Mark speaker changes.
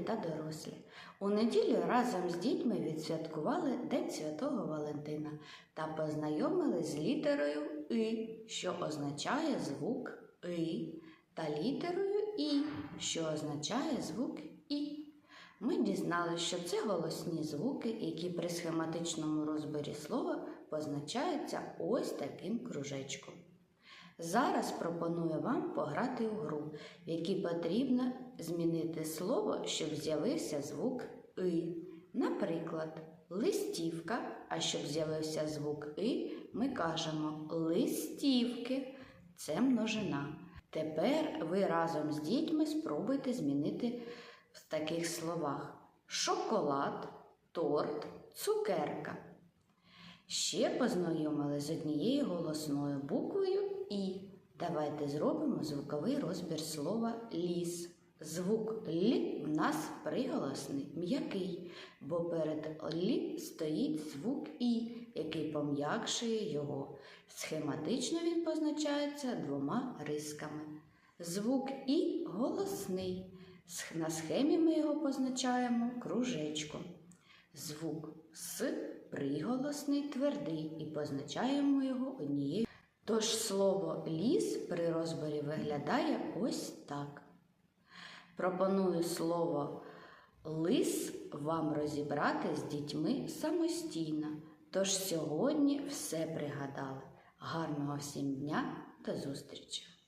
Speaker 1: та дорослі. У неділю разом з дітьми відсвяткували День Святого Валентина та познайомились з літерою И, що означає звук И, та літерою І, що означає звук І. Ми дізналися, що це голосні звуки, які при схематичному розборі слова позначаються ось таким кружечком. Зараз пропоную вам пограти у гру, в якій потрібно змінити слово, щоб з'явився звук И. Наприклад, листівка, а щоб з'явився звук И, ми кажемо листівки. Це множина. Тепер ви разом з дітьми спробуйте змінити в таких словах: шоколад, торт, цукерка. Ще познайомили з однією голосною буквою І. Давайте зробимо звуковий розбір слова ліс. Звук Л в нас приголосний, м'який, бо перед Л стоїть звук І, який пом'якшує його. Схематично він позначається двома рисками. Звук І голосний. На схемі ми його позначаємо кружечком. Звук С приголосний твердий і позначаємо його однією. Тож слово ліс при розборі виглядає ось так. Пропоную слово лис вам розібрати з дітьми самостійно. Тож сьогодні все пригадали. Гарного всім дня, до зустрічі!